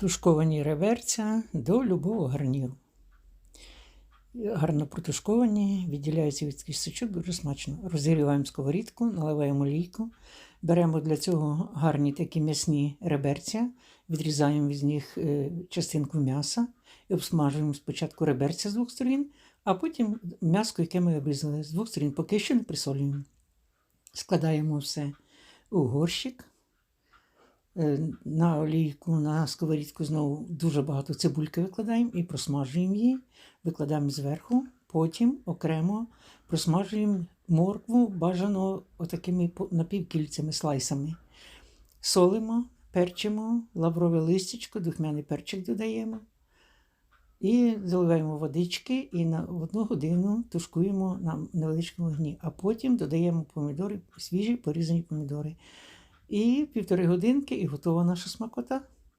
Тушковані реверця до любого гарніру. Гарно протушковані, відділяються від кісточок, дуже смачно. Розігріваємо сковорідку, наливаємо олійку, беремо для цього гарні такі м'ясні реберця, відрізаємо з них е, частинку м'яса і обсмажуємо спочатку реберця з двох сторін, а потім м'яско, яке ми обрізали з двох сторін, поки що не присолюємо. Складаємо все у горщик. Е, На олійку, на сковорідку знову дуже багато цибульки викладаємо і просмажуємо її, викладаємо зверху, потім окремо просмажуємо моркву, бажано отакими напівкільцями, слайсами. Солимо, перчимо, лаврове листячко, духмяний перчик додаємо. І заливаємо водички і на одну годину тушкуємо на невеличкому вогні, а потім додаємо помідори, свіжі порізані помідори. І півтори годинки, і готова наша смакота.